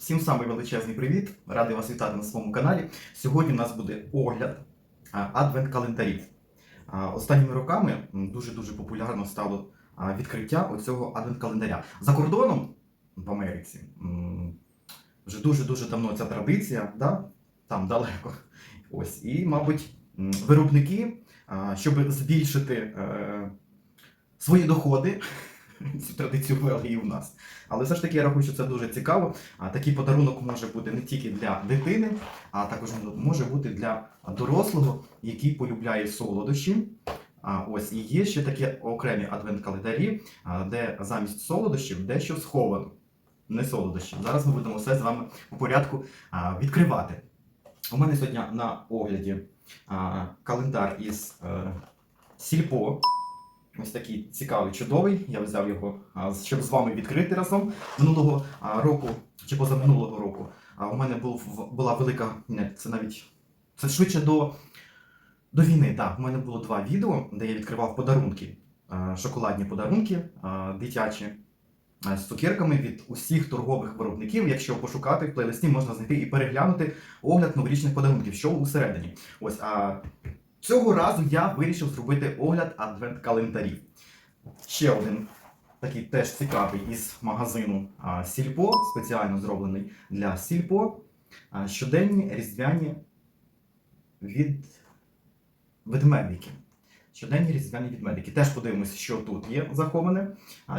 Всім самий величезний привіт! Радий вас вітати на своєму каналі. Сьогодні у нас буде огляд адвент-календарів. Останніми роками дуже-дуже популярно стало відкриття оцього адвент-календаря. За кордоном в Америці вже дуже-дуже давно ця традиція, да? там далеко. Ось. І, мабуть, виробники, щоб збільшити е, свої доходи, цю традицію ввели і у нас. Але все ж таки я рахую, що це дуже цікаво. А такий подарунок може бути не тільки для дитини, а також може бути для дорослого, який полюбляє солодощі. А ось і є ще такі окремі адвент-календарі, де замість солодощів дещо сховано. Не солодощі. Зараз ми будемо все з вами по порядку відкривати. У мене сьогодні на огляді календар із е, Сільпо. Ось такий цікавий, чудовий. Я взяв його, щоб з вами відкрити разом минулого року чи позаминулого року. А у мене був, була велика. Не, це навіть це швидше до, до війни. Так, у мене було два відео, де я відкривав подарунки, шоколадні подарунки дитячі. З цукерками від усіх торгових виробників. Якщо пошукати в плейлисті, можна знайти і переглянути огляд новорічних подарунків, що усередині. Ось а цього разу я вирішив зробити огляд адвент-календарів. Ще один такий теж цікавий із магазину Сільпо, спеціально зроблений для Сільпо. Щоденні різдвяні від ведмедики. Щоденні різдвяні відмедики. Теж подивимося, що тут є заховане.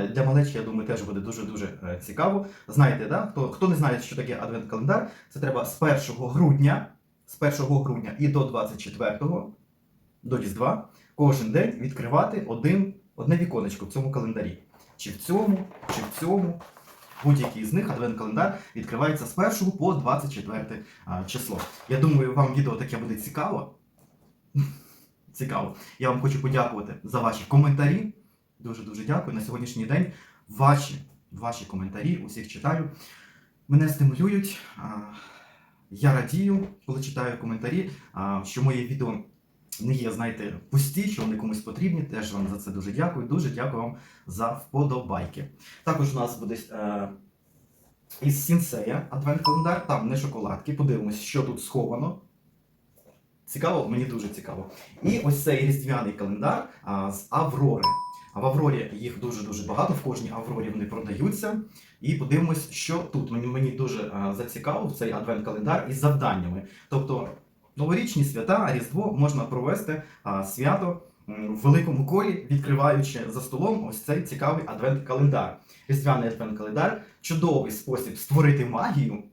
Для малечки, я думаю, теж буде дуже-дуже е, цікаво. Знаєте, да? хто, хто не знає, що таке адвент-календар, це треба з 1 грудня, з 1 грудня і до 24 до Різдва кожен день відкривати один, одне віконечко в цьому календарі. Чи в цьому, чи в цьому. Будь-який з них адвент-календар відкривається з 1 по 24 а, число. Я думаю, вам відео таке буде цікаво. Цікаво. Я вам хочу подякувати за ваші коментарі. Дуже-дуже дякую. На сьогоднішній день ваші, ваші коментарі, усіх читаю. Мене стимулюють. Я радію, коли читаю коментарі, що моє відео не є, знаєте, пусті, що вони комусь потрібні. Теж вам за це дуже дякую. Дуже дякую вам за вподобайки. Також у нас буде е, із Сінсея адвент-календар, там не шоколадки. Подивимось, що тут сховано. Цікаво, мені дуже цікаво. І ось цей різдвяний календар а, з Аврори. А в Аврорі їх дуже-дуже багато, в кожній Аврорі вони продаються. І подивимось, що тут. Мені, мені дуже а, зацікавив цей адвент-календар із завданнями. Тобто новорічні свята, Різдво можна провести а, свято в великому колі, відкриваючи за столом ось цей цікавий адвент-календар. Різдвяний адвент-календар чудовий спосіб створити магію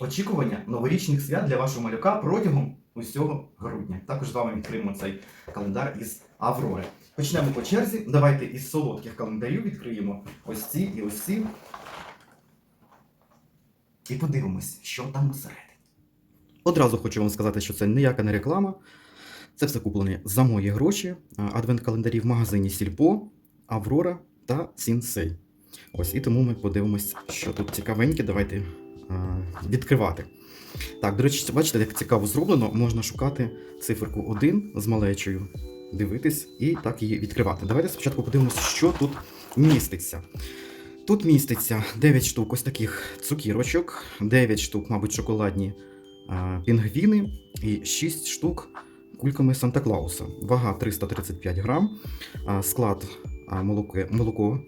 очікування новорічних свят для вашого малюка протягом усього грудня. Також з вами відкриємо цей календар із Аврори. Почнемо по черзі. Давайте із солодких календарів відкриємо ось ці і ось ці. І подивимось, що там усередині. Одразу хочу вам сказати, що це ніяка не реклама. Це все куплені за мої гроші. Адвент-календарі в магазині Сільпо, Аврора та Сінсей. Ось і тому ми подивимось, що тут цікавеньке. Давайте відкривати. Так, до речі, бачите, як цікаво зроблено, можна шукати циферку 1 з малечою, дивитись і так її відкривати. Давайте спочатку подивимося, що тут міститься. Тут міститься 9 штук ось таких цукірочок, 9 штук, мабуть, шоколадні пінгвіни і 6 штук кульками Санта-Клауса. Вага 335 грам, склад молоко,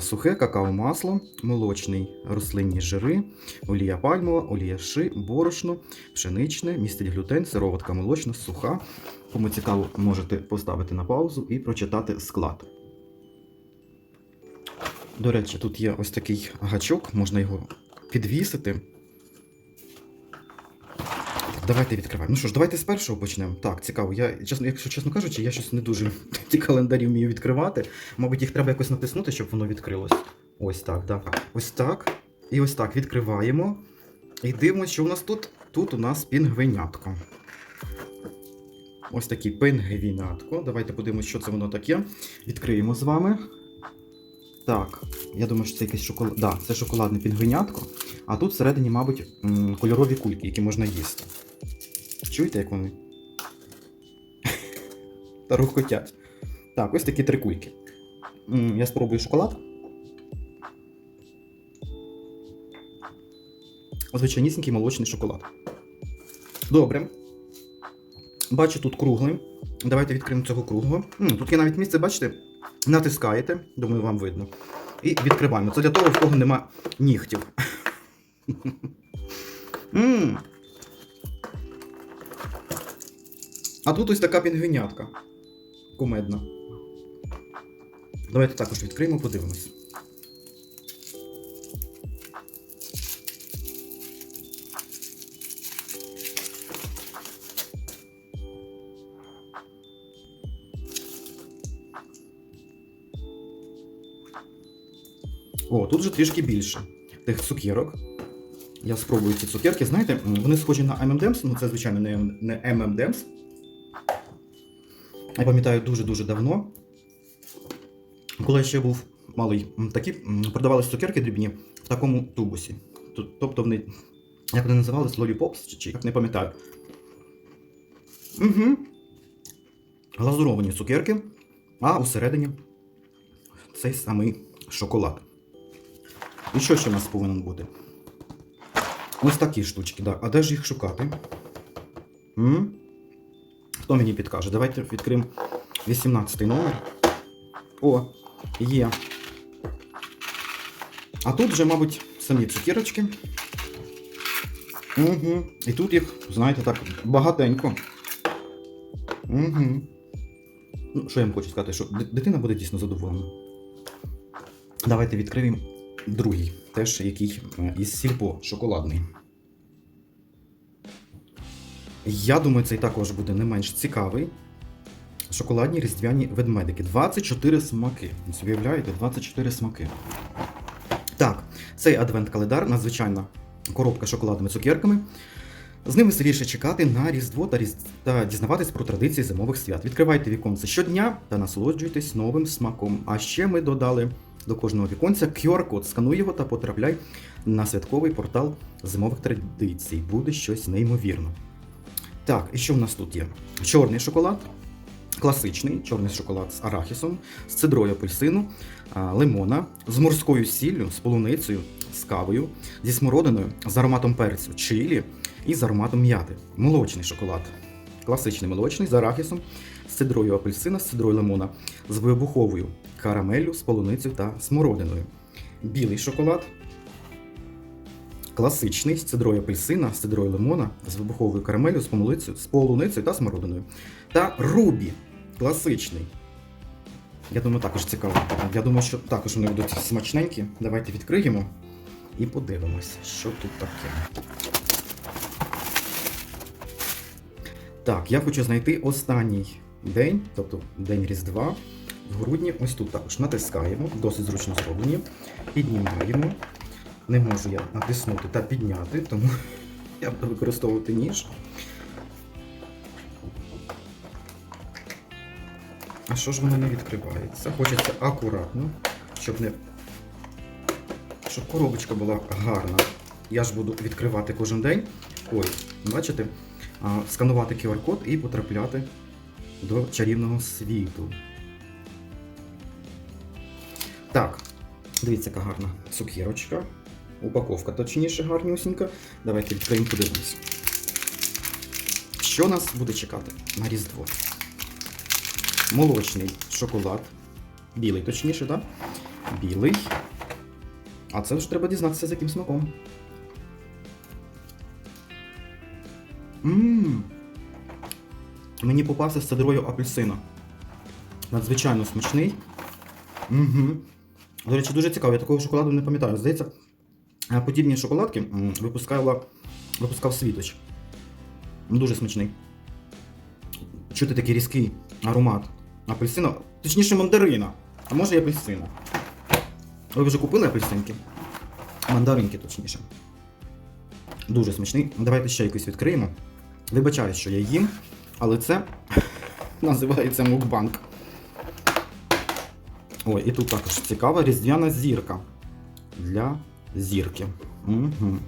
сухе какао-масло, молочний рослинні жири, олія пальмова, олія ши, борошно, пшеничне, містить глютен, сироватка молочна, суха. Кому цікаво, можете поставити на паузу і прочитати склад. До речі, тут є ось такий гачок, можна його підвісити. Давайте відкриваємо. Ну що ж, давайте з першого почнемо. Так, цікаво. Я, чесно, якщо чесно кажучи, я щось не дуже ті календарі вмію відкривати. Мабуть, їх треба якось натиснути, щоб воно відкрилось. Ось так, так. Ось так. І ось так відкриваємо. І дивимося, що у нас тут. Тут у нас пінгвинятко. Ось такий пінгвінятко. Давайте подивимося, що це воно таке. Відкриємо з вами. Так, я думаю, що це якесь шоколад. Да, це шоколадне пінгвинятко. А тут всередині, мабуть, кольорові кульки, які можна їсти. Чуєте, як вони? Та рухотять. Так, ось такі три кульки. Я спробую шоколад. звичайнісінький молочний шоколад. Добре. Бачу тут круглий. Давайте відкриємо цього круглого. Тут є навіть місце, бачите, натискаєте, думаю, вам видно. І відкриваємо. Це для того, в кого нема нігтів. А тут ось така пінгвінятка. Кумедна. Давайте також відкриємо, подивимось. О, тут вже трішки більше тих цукерок. Я спробую ці цукерки. Знаєте, вони схожі на M&M's, ну це, звичайно, не, не. Я пам'ятаю дуже-дуже давно. Коли я ще був малий, такі продавалися цукерки дрібні в такому тубусі. Тобто вони, як вони називались, лоліпопс чи, чи як не пам'ятаю. Угу. Глазуровані цукерки, а усередині цей самий шоколад. І що ще в нас повинен бути? Ось такі штучки, да. А де ж їх шукати? М? Хто мені підкаже? Давайте відкриємо 18 номер. О, є. А тут вже, мабуть, самі цукерочки. Угу. І тут їх, знаєте, так, багатенько. Угу. Ну, що я вам хочу сказати, що дитина буде дійсно задоволена. Давайте відкриємо другий, теж який е, із сільпо шоколадний. Я думаю, цей також буде не менш цікавий. Шоколадні різдвяні ведмедики. 24 смаки. Ось Уявляєте, 24 смаки. Так, цей адвент-календар надзвичайна коробка з шоколадними цукерками. З ними веселіше чекати на Різдво та, різ... та дізнаватись про традиції зимових свят. Відкривайте віконце щодня та насолоджуйтесь новим смаком. А ще ми додали до кожного віконця QR-код. Скануй його та потрапляй на святковий портал зимових традицій. Буде щось неймовірне. Так, і що в нас тут є? Чорний шоколад, класичний чорний шоколад з арахісом, з цидрою апельсину, лимона, з морською сіллю, з полуницею, з кавою, зі смородиною, з ароматом перцю, чилі і з ароматом м'яти. Молочний шоколад. Класичний молочний з арахісом, з цидрою апельсина, з цидрою лимона, з вибуховою карамеллю, з полуницею та смородиною. Білий шоколад. Класичний з цидрою апельсина, з цидрою лимона, з вибуховою карамеллю, з полуницею, з полуницею та смородиною. Та рубі. Класичний. Я думаю, також цікаво. Я думаю, що також вони будуть смачненькі. Давайте відкриємо і подивимось, що тут таке. Так, я хочу знайти останній день, тобто день Різдва. В грудні ось тут також натискаємо, досить зручно зроблені. Піднімаємо. Не можу я натиснути та підняти, тому я буду використовувати ніж. А що ж воно не відкривається? Хочеться акуратно, щоб не. Щоб коробочка була гарна. Я ж буду відкривати кожен день. Ой, бачите? Сканувати QR-код і потрапляти до чарівного світу. Так, дивіться, яка гарна цукерочка. Упаковка, точніше, гарнюсінька. Давайте відкриємо подивимось. Що нас буде чекати на Різдво? Молочний шоколад. Білий, точніше, так? Білий. А це ж треба дізнатися, з яким смаком. Ммм. Мені попався з цедрою апельсина. Надзвичайно смачний. Угу. До речі, дуже цікаво, я такого шоколаду не пам'ятаю. Здається, подібні шоколадки випускала, випускав світоч. Дуже смачний. Чути такий різкий аромат апельсина, точніше мандарина. А може і апельсина. Ви вже купили апельсинки? Мандаринки, точніше. Дуже смачний. Давайте ще якийсь відкриємо. Вибачаю, що я їм, але це називається мукбанк. Ой, і тут також цікава різдвяна зірка для зірки. Угу.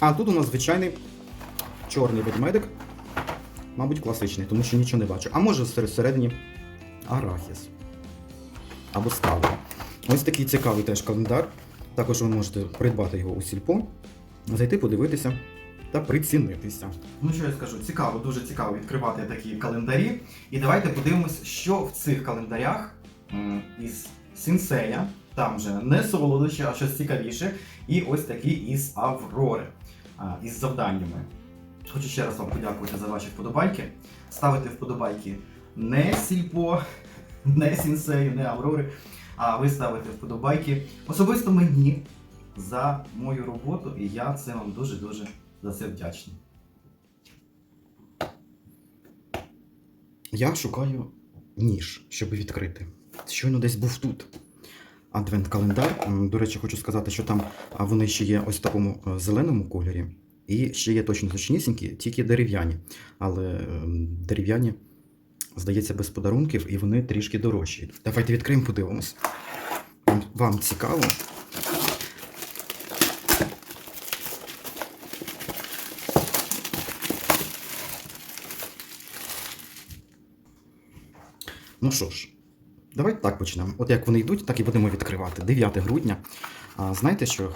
А тут у нас звичайний чорний ведмедик Мабуть, класичний, тому що нічого не бачу. А може серед- всередині арахіс. Або ставлю. Ось такий цікавий теж календар. Також ви можете придбати його у сільпо, зайти подивитися та прицінитися. Ну що я скажу, цікаво, дуже цікаво відкривати такі календарі. І давайте подивимось, що в цих календарях із Сінсея, там вже не солодощі, а щось цікавіше. І ось такі із Аврори, із завданнями. Хочу ще раз вам подякувати за ваші вподобайки. Ставити вподобайки не сільпо, не сінсею, не Аврори, а ви ставите вподобайки особисто мені за мою роботу, і я це вам дуже-дуже за це вдячний. Я шукаю ніж, щоб відкрити. Щойно десь був тут. Адвент-календар. До речі, хочу сказати, що там вони ще є ось в такому е, зеленому кольорі. І ще є точно точнісінькі, тільки дерев'яні. Але ем, дерев'яні, здається, без подарунків, і вони трішки дорожчі. Давайте відкриємо, подивимось. Вам цікаво? Ну що ж, давайте так почнемо. От як вони йдуть, так і будемо відкривати. 9 грудня. А, знаєте що?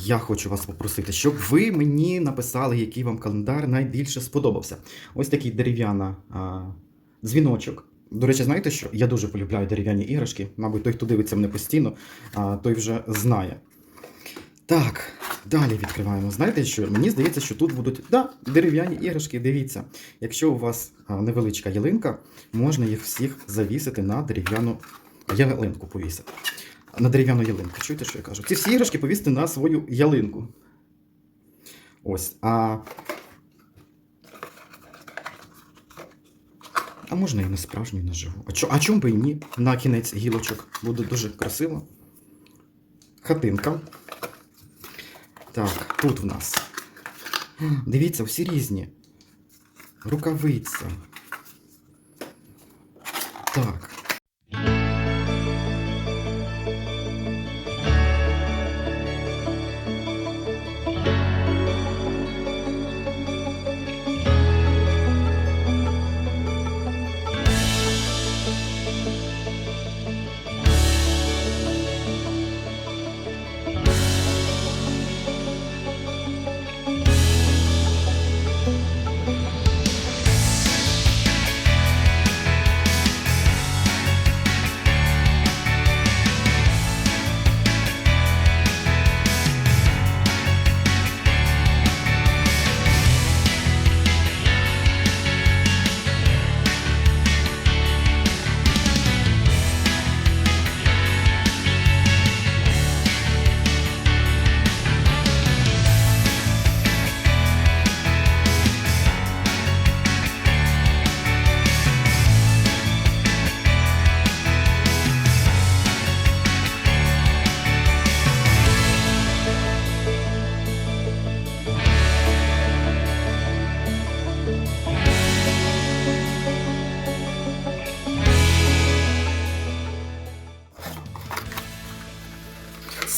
Я хочу вас попросити, щоб ви мені написали, який вам календар найбільше сподобався. Ось такий дерев'яна дзвіночок. До речі, знаєте що? Я дуже полюбляю дерев'яні іграшки. Мабуть, той, хто дивиться мене постійно, а, той вже знає. Так, далі відкриваємо. Знаєте що? Мені здається, що тут будуть да, дерев'яні іграшки. Дивіться, якщо у вас невеличка ялинка, можна їх всіх завісити на дерев'яну ялинку повісити. На дерев'яну ялинку. Чуєте, що я кажу? Ці всі іграшки повісити на свою ялинку. Ось. А, а можна і на справжню, і на живу. А, чо, а чому би і ні? На кінець гілочок. Буде дуже красиво. Хатинка. Так, тут в нас. Дивіться, всі різні. Рукавиця. Так.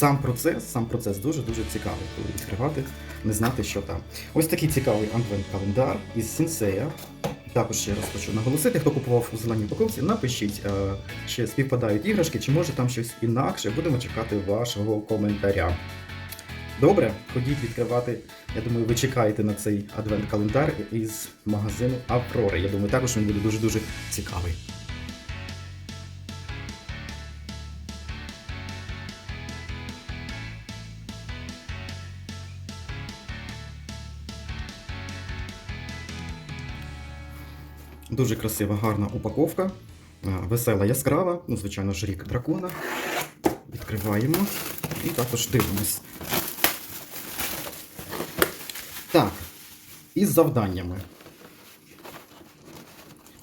Сам процес, сам процес дуже-дуже цікавий, коли відкривати, не знати, що там. Ось такий цікавий адвент-календар із Сінсея. Також ще раз хочу наголосити, хто купував у зеленій упаковці, напишіть, е, чи співпадають іграшки, чи може там щось інакше. Будемо чекати вашого коментаря. Добре, ходіть відкривати. Я думаю, ви чекаєте на цей адвент-календар із магазину Аврори. Я думаю, також він буде дуже-дуже цікавий. Дуже красива, гарна упаковка. Весела, яскрава, ну, звичайно ж, рік дракона. Відкриваємо і також дивимось. Так, із завданнями.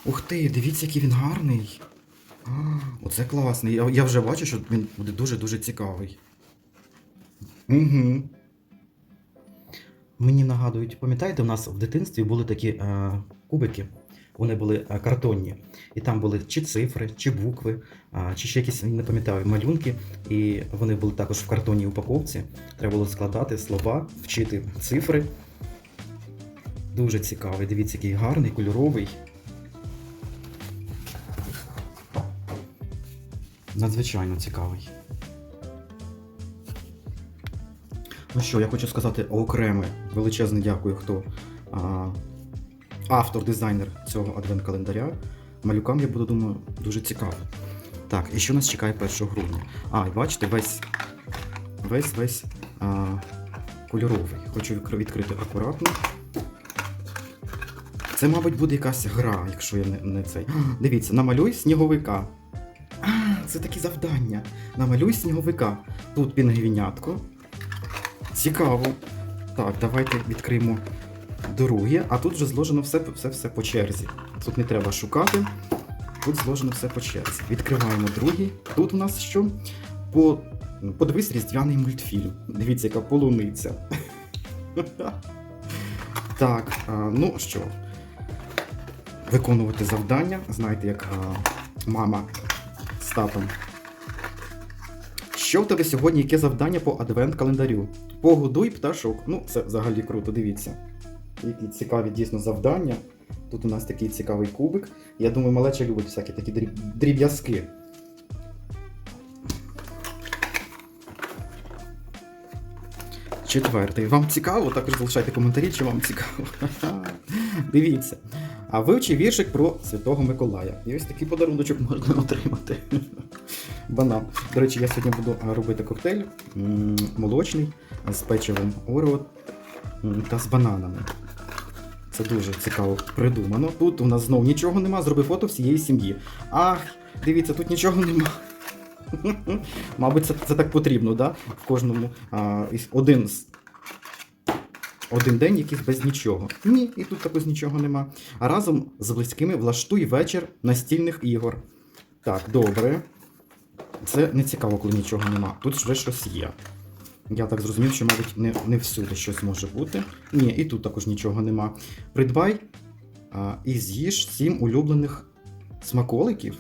Ух ти, дивіться, який він гарний. А, оце класний. Я, я вже бачу, що він буде дуже-дуже цікавий. Угу. Мені нагадують, пам'ятаєте, у нас в дитинстві були такі е, кубики. Вони були е, картонні. І там були чи цифри, чи букви, чи ще якісь, не пам'ятаю, малюнки. І вони були також в картонній упаковці. Треба було складати слова, вчити цифри. Дуже цікавий. Дивіться, який гарний, кольоровий. Надзвичайно цікавий. Ну що, я хочу сказати окреме величезне дякую, хто автор, дизайнер цього адвент-календаря. Малюкам я буду, думаю, дуже цікаво. Так, і що нас чекає 1 грудня? А, і бачите, весь весь весь а, кольоровий. Хочу відкрити акуратно. Це, мабуть, буде якась гра, якщо я не, не цей. Дивіться, намалюй сніговика. А, це такі завдання. Намалюй сніговика. Тут пінгвінятко. Цікаво. Так, давайте відкриємо друге, а тут вже зложено все, все, все по черзі. Тут не треба шукати. Тут зложено все по черзі. Відкриваємо другий. Тут у нас що? По... Подивись різдвяний мультфільм. Дивіться, яка полуниця. Так, ну що, виконувати завдання. Знаєте, як мама з татом. Що в тебе сьогодні? Яке завдання по адвент-календарю? Погодуй пташок. Ну, це взагалі круто, дивіться. Які цікаві дійсно завдання. Тут у нас такий цікавий кубик. Я думаю, малеча любить всякі такі дріб'язки. Четвертий. Вам цікаво? Також залишайте коментарі, чи вам цікаво. Дивіться. А вивчи віршик про Святого Миколая. І ось такий подаруночок можна отримати. Банан. До речі, я сьогодні буду робити коктейль молочний з печивом Орео та з бананами. Це дуже цікаво придумано. Тут у нас знову нічого нема, зроби фото всієї сім'ї. Ах, дивіться, тут нічого нема. Мабуть, це, це так потрібно, да? В кожному а, один з. Один день якийсь без нічого. Ні, і тут також нічого нема. А разом з близькими влаштуй вечір настільних ігор. Так, добре. Це не цікаво, коли нічого нема. Тут вже щось є. Я так зрозумів, що, мабуть, не, не всюди щось може бути. Ні, і тут також нічого нема. Придбай а, і з'їж сім улюблених смаколиків.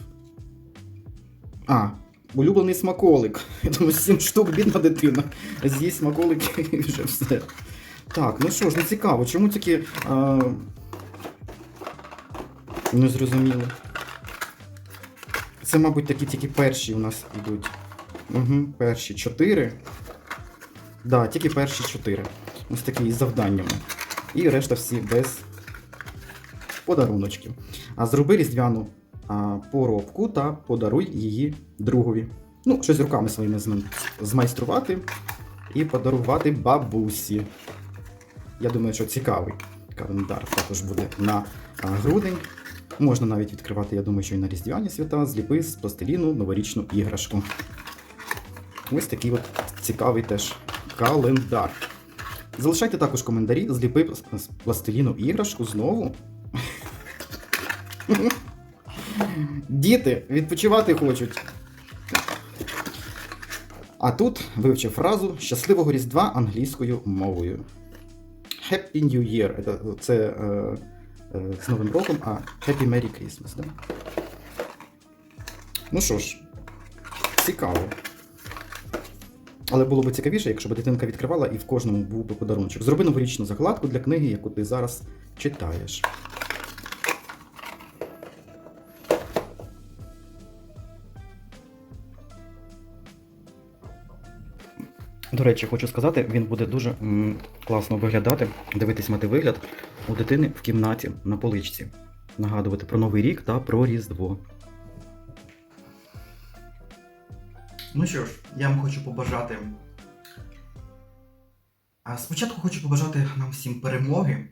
А, улюблений смаколик. Я думаю, сім штук, бідна дитина. З'їсть смаколики і вже все. Так, ну що ж, не цікаво, чому тільки. А... Не зрозуміло. Це, мабуть, такі тільки перші у нас йдуть. Угу, перші чотири. Да, тільки перші чотири. Ось такі із завданнями. І решта всі без подаруночків. А зроби різдвяну а, поробку та подаруй її другові. Ну, щось руками своїми змайструвати і подарувати бабусі. Я думаю, що цікавий календар також буде на грудень. Можна навіть відкривати, я думаю, що і на різдвяні свята, зліпи з пластиліну новорічну іграшку. Ось такий от цікавий теж календар. Залишайте також коментарі, зліпи з- пластиліну іграшку знову. Діти відпочивати хочуть. А тут вивчив фразу щасливого Різдва англійською мовою. Happy New Year. Це, це е, е, з Новим роком, а Happy Merry Christmas. Да? Ну що ж, цікаво. Але було б цікавіше, якщо б дитинка відкривала і в кожному був би подарунок. Зроби новорічну закладку для книги, яку ти зараз читаєш. До речі, хочу сказати, він буде дуже м, класно виглядати, дивитись мати вигляд у дитини в кімнаті на поличці. Нагадувати про Новий рік та про Різдво. Ну що ж, я вам хочу побажати. Спочатку хочу побажати нам всім перемоги,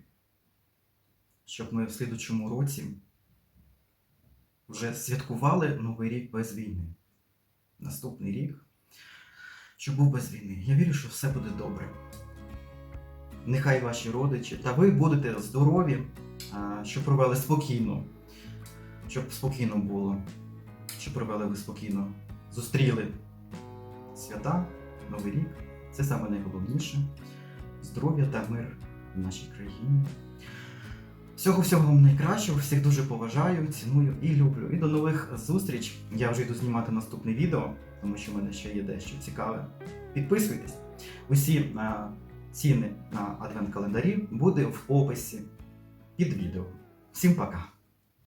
щоб ми в слідучому році вже святкували Новий рік без війни. Наступний рік, щоб був без війни. Я вірю, що все буде добре. Нехай ваші родичі та ви будете здорові, щоб провели спокійно, щоб спокійно було, щоб провели ви спокійно, зустріли свята, Новий рік. Це саме найголовніше. Здоров'я та мир в нашій країні. Всього всього вам найкращого, всіх дуже поважаю, ціную і люблю. І до нових зустріч. Я вже йду знімати наступне відео, тому що в мене ще є дещо цікаве. Підписуйтесь. Усі а, ціни на адвент-календарі буде в описі під відео. Всім пока!